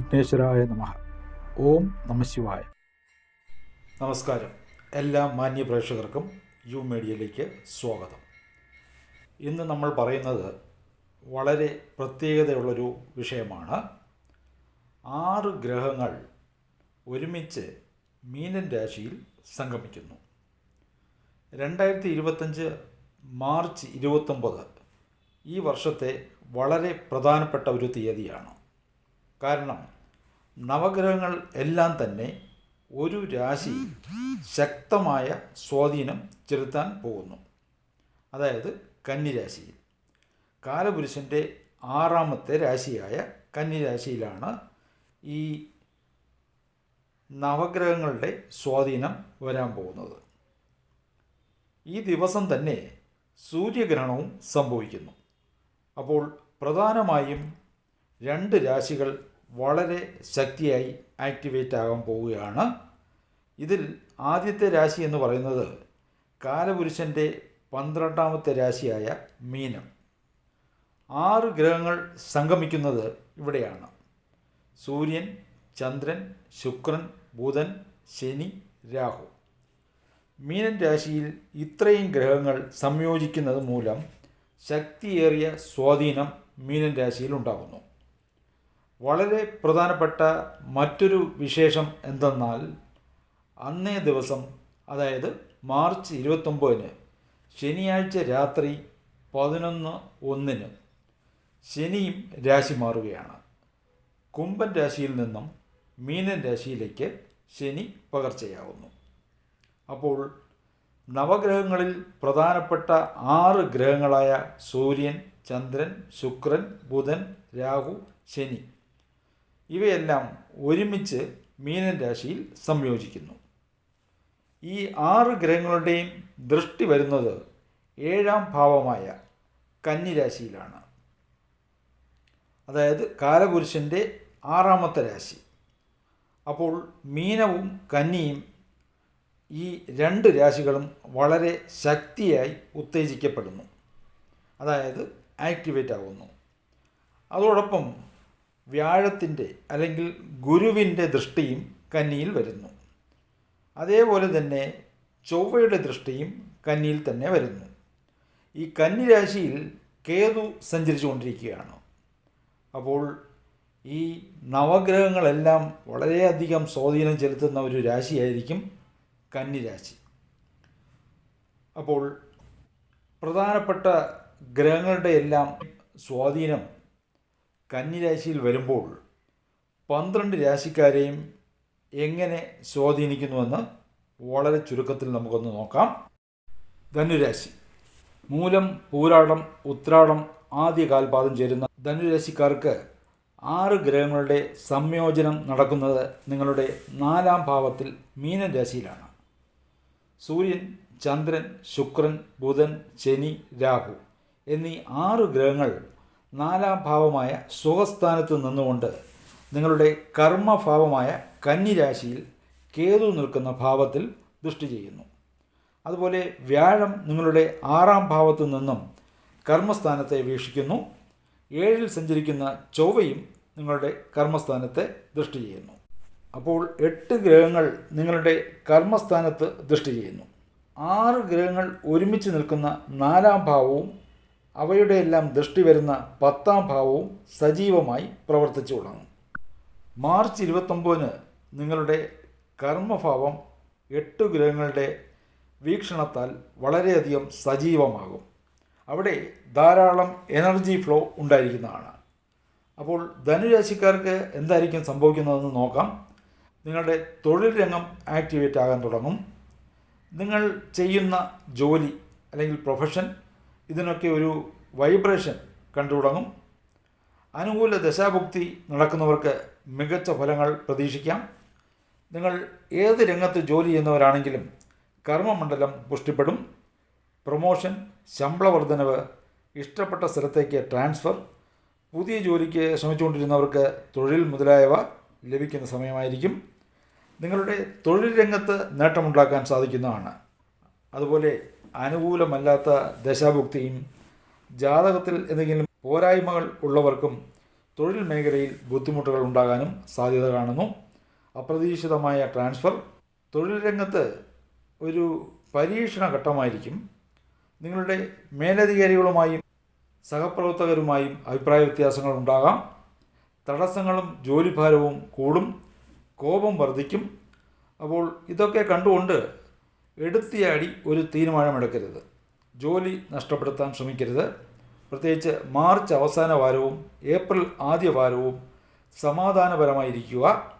വിഘ്നേശ്വരായ നമ. ഓം നമശിവായ നമസ്കാരം. എല്ലാ മാന്യ പ്രേക്ഷകർക്കും യു മീഡിയയിലേക്ക് സ്വാഗതം. ഇന്ന് നമ്മൾ പറയുന്നത് വളരെ പ്രത്യേകതയുള്ളൊരു വിഷയമാണ്. ആറ് ഗ്രഹങ്ങൾ ഒരുമിച്ച് മീനൻ രാശിയിൽ സംഗമിക്കുന്നു. രണ്ടായിരത്തി ഇരുപത്തഞ്ച് മാർച്ച് ഇരുപത്തൊമ്പത് ഈ വർഷത്തെ വളരെ പ്രധാനപ്പെട്ട ഒരു തീയതിയാണ്. കാരണം നവഗ്രഹങ്ങൾ എല്ലാം തന്നെ ഒരു രാശി ശക്തമായ സ്വാധീനം ചെലുത്താൻ പോകുന്നു. അതായത് കന്നിരാശിയിൽ. കാലപുരുഷന്റെ ആറാമത്തെ രാശിയായ കന്നിരാശിയിലാണ് ഈ നവഗ്രഹങ്ങളുടെ സ്വാധീനം വരാൻ പോകുന്നത്. ഈ ദിവസം തന്നെ സൂര്യഗ്രഹണവും സംഭവിക്കുന്നു. അപ്പോൾ പ്രധാനമായും രണ്ട് രാശികൾ വളരെ ശക്തിയായി ആക്ടിവേറ്റ് ആകാൻ പോവുകയാണ്. ഇതിൽ ആദ്യത്തെ രാശി എന്ന് പറയുന്നത് കാലപുരുഷന്റെ പന്ത്രണ്ടാമത്തെ രാശിയായ മീനം. ആറ് ഗ്രഹങ്ങൾ സംഗമിക്കുന്നത് ഇവിടെയാണ്. സൂര്യൻ ചന്ദ്രൻ ശുക്രൻ ബുധൻ ശനി രാഹു. മീനൻ രാശിയിൽ ഇത്രയും ഗ്രഹങ്ങൾ സംയോജിക്കുന്നത് മൂലം ശക്തിയേറിയ സ്വാധീനം മീനൻ രാശിയിൽ ഉണ്ടാകുന്നു. വളരെ പ്രധാനപ്പെട്ട മറ്റൊരു വിശേഷം എന്തെന്നാൽ അന്നേ ദിവസം അതായത് മാർച്ച് ഇരുപത്തൊമ്പതിന് ശനിയാഴ്ച രാത്രി പതിനൊന്ന് ഒന്നിന് ശനിയും രാശി മാറുകയാണ്. കുംഭൻ രാശിയിൽ നിന്നും മീനൻ രാശിയിലേക്ക് ശനി പകർച്ചയാവുന്നു. അപ്പോൾ നവഗ്രഹങ്ങളിൽ പ്രധാനപ്പെട്ട ആറ് ഗ്രഹങ്ങളായ സൂര്യൻ ചന്ദ്രൻ ശുക്രൻ ബുധൻ രാഹു ശനി ഇവയെല്ലാം ഒരുമിച്ച് മീനൻ രാശിയിൽ സംയോജിക്കുന്നു. ഈ ആറ് ഗ്രഹങ്ങളുടെയും ദൃഷ്ടി വരുന്നത് ഏഴാം ഭാവമായ കന്നിരാശിയിലാണ് അതായത് കാലപുരുഷന്റെ ആറാമത്തെ രാശി. അപ്പോൾ മീനവും കന്നിയും ഈ രണ്ട് രാശികളും വളരെ ശക്തിയായി ഉത്തേജിക്കപ്പെടുന്നു. അതായത് ആക്ടിവേറ്റ് ആകുന്നു അതോടൊപ്പം വ്യാഴത്തിന്റെ അല്ലെങ്കിൽ ഗുരുവിന്റെ ദൃഷ്ടിയും കന്നിയിൽ വരുന്നു. അതേപോലെ തന്നെ ചൊവ്വയുടെ ദൃഷ്ടിയും കന്നിയിൽ തന്നെ വരുന്നു. ഈ കന്നി രാശിയിൽ കേതു സഞ്ചരിച്ചു കൊണ്ടിരിക്കുകയാണ് അപ്പോൾ ഈ നവഗ്രഹങ്ങളെല്ലാം വളരെയധികം സ്വാധീനം ചെലുത്തുന്ന ഒരു രാശിയായിരിക്കും കന്നിരാശി അപ്പോൾ പ്രധാനപ്പെട്ട ഗ്രഹങ്ങളുടെ എല്ലാം സ്വാധീനം കന്നിരാശിയിൽ വരുമ്പോൾ പന്ത്രണ്ട് രാശിക്കാരെയും എങ്ങനെ സ്വാധീനിക്കുന്നുവെന്ന് വളരെ ചുരുക്കത്തിൽ നമുക്കൊന്ന് നോക്കാം. ധനുരാശി. മൂലം പൂരാടം ഉത്രാടം ആദ്യ കാൽപാദം ചേരുന്ന ധനുരാശിക്കാർക്ക് ആറ് ഗ്രഹങ്ങളുടെ സംയോജനം നടക്കുന്നത് നിങ്ങളുടെ നാലാം ഭാവത്തിൽ മീനൻ രാശിയിലാണ്. സൂര്യൻ ചന്ദ്രൻ ശുക്രൻ ബുധൻ ശനി രാഹു എന്നീ ആറ് ഗ്രഹങ്ങൾ നാലാം ഭാവമായ സുഖസ്ഥാനത്ത് നിന്നുകൊണ്ട് നിങ്ങളുടെ കർമ്മഭാവമായ കന്നിരാശിയിൽ കേതു നിൽക്കുന്ന ഭാവത്തിൽ ദൃഷ്ടി ചെയ്യുന്നു. അതുപോലെ വ്യാഴം നിങ്ങളുടെ ആറാം ഭാവത്തു നിന്നും കർമ്മസ്ഥാനത്തെ വീക്ഷിക്കുന്നു. ഏഴിൽ സഞ്ചരിക്കുന്ന ചൊവ്വയും നിങ്ങളുടെ കർമ്മസ്ഥാനത്തെ ദൃഷ്ടി ചെയ്യുന്നു. അപ്പോൾ എട്ട് ഗ്രഹങ്ങൾ നിങ്ങളുടെ കർമ്മസ്ഥാനത്ത് ദൃഷ്ടി ചെയ്യുന്നു. ആറ് ഗ്രഹങ്ങൾ ഒരുമിച്ച് നിൽക്കുന്ന നാലാം ഭാവവും അവയുടെ എല്ലാം ദൃഷ്ടി വരുന്ന പത്താം ഭാവവും സജീവമായി പ്രവർത്തിച്ചു തുടങ്ങും മാർച്ച് ഇരുപത്തൊമ്പതിന് നിങ്ങളുടെ കർമ്മഭാവം എട്ട് ഗ്രഹങ്ങളുടെ വീക്ഷണത്താൽ വളരെയധികം സജീവമാകും. അവിടെ ധാരാളം എനർജി ഫ്ലോ ഉണ്ടായിരിക്കുന്നതാണ്. അപ്പോൾ ധനുരാശിക്കാർക്ക് എന്തായിരിക്കും സംഭവിക്കുന്നതെന്ന് നോക്കാം. നിങ്ങളുടെ തൊഴിൽ രംഗം ആക്ടിവേറ്റ് ആകാൻ തുടങ്ങും. നിങ്ങൾ ചെയ്യുന്ന ജോലി അല്ലെങ്കിൽ പ്രൊഫഷൻ ഇതിനൊക്കെ ഒരു വൈബ്രേഷൻ കണ്ടു തുടങ്ങും അനുകൂല ദശാഭുക്തി നടക്കുന്നവർക്ക് മികച്ച ഫലങ്ങൾ പ്രതീക്ഷിക്കാം. നിങ്ങൾ ഏത് രംഗത്ത് ജോലി ചെയ്യുന്നവരാണെങ്കിലും കർമ്മമണ്ഡലം പുഷ്ടിപ്പെടും. പ്രൊമോഷൻ ശമ്പള വർധനവ് ഇഷ്ടപ്പെട്ട സ്ഥലത്തേക്ക് ട്രാൻസ്ഫർ പുതിയ ജോലിക്ക് ശ്രമിച്ചുകൊണ്ടിരുന്നവർക്ക് തൊഴിൽ മുതലായവ ലഭിക്കുന്ന സമയമായിരിക്കും. നിങ്ങളുടെ തൊഴിൽ രംഗത്ത് നേട്ടമുണ്ടാക്കാൻ സാധിക്കുന്നതാണ്. അതുപോലെ അനുകൂലമല്ലാത്ത ദശാഭുക്തിയും ജാതകത്തിൽ എന്തെങ്കിലും പോരായ്മകൾ ഉള്ളവർക്കും തൊഴിൽ മേഖലയിൽ ബുദ്ധിമുട്ടുകൾ ഉണ്ടാകാനും സാധ്യത കാണുന്നു. അപ്രതീക്ഷിതമായ ട്രാൻസ്ഫർ. തൊഴിൽ രംഗത്ത് ഒരു പരീക്ഷണ ഘട്ടമായിരിക്കും. നിങ്ങളുടെ മേലധികാരികളുമായും സഹപ്രവർത്തകരുമായും അഭിപ്രായ വ്യത്യാസങ്ങൾ ഉണ്ടാകാം. തടസ്സങ്ങളും ജോലിഭാരവും കൂടും. കോപം വർദ്ധിക്കും. അപ്പോൾ ഇതൊക്കെ കണ്ടുകൊണ്ട് എടുത്തിയാടി ഒരു തീരുമാനമെടുക്കരുത് ജോലി നഷ്ടപ്പെടുത്താൻ ശ്രമിക്കരുത്. പ്രത്യേകിച്ച് മാർച്ച് അവസാന വാരവും ഏപ്രിൽ ആദ്യ വാരവും സമാധാനപരമായിരിക്കുക.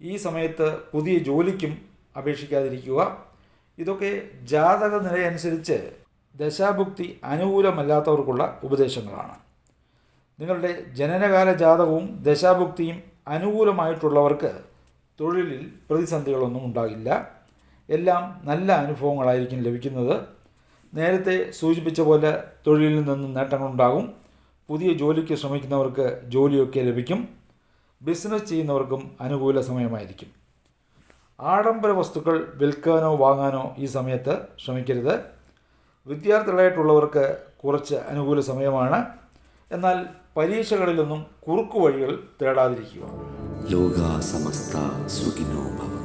ഈ സമയത്ത് പുതിയ ജോലിക്കും അപേക്ഷിക്കാതിരിക്കുക. ഇതൊക്കെ ജാതക നിലയനുസരിച്ച് ദശാഭുക്തി അനുകൂലമല്ലാത്തവർക്കുള്ള ഉപദേശങ്ങളാണ്. നിങ്ങളുടെ ജനനകാല ജാതകവും ദശാഭുക്തിയും അനുകൂലമായിട്ടുള്ളവർക്ക് തൊഴിലിൽ പ്രതിസന്ധികളൊന്നും ഉണ്ടാകില്ല. എല്ലാം നല്ല അനുഭവങ്ങളായിരിക്കും ലഭിക്കുന്നത്. നേരത്തെ സൂചിപ്പിച്ച പോലെ തൊഴിലിൽ നിന്നും നേട്ടങ്ങളുണ്ടാകും. പുതിയ ജോലിക്ക് ശ്രമിക്കുന്നവർക്ക് ജോലിയൊക്കെ ലഭിക്കും. ബിസിനസ് ചെയ്യുന്നവർക്കും അനുകൂല സമയമായിരിക്കും. ആഡംബര വസ്തുക്കൾ വിൽക്കാനോ വാങ്ങാനോ ഈ സമയത്ത് ശ്രമിക്കരുത്. വിദ്യാർത്ഥികളായിട്ടുള്ളവർക്ക് കുറച്ച് അനുകൂല സമയമാണ്. എന്നാൽ പരീക്ഷകളിലൊന്നും കുറുക്കു വഴികൾ തേടാതിരിക്കുക. ലോക സമസ്ത സുഖിനോ ഭവന്തു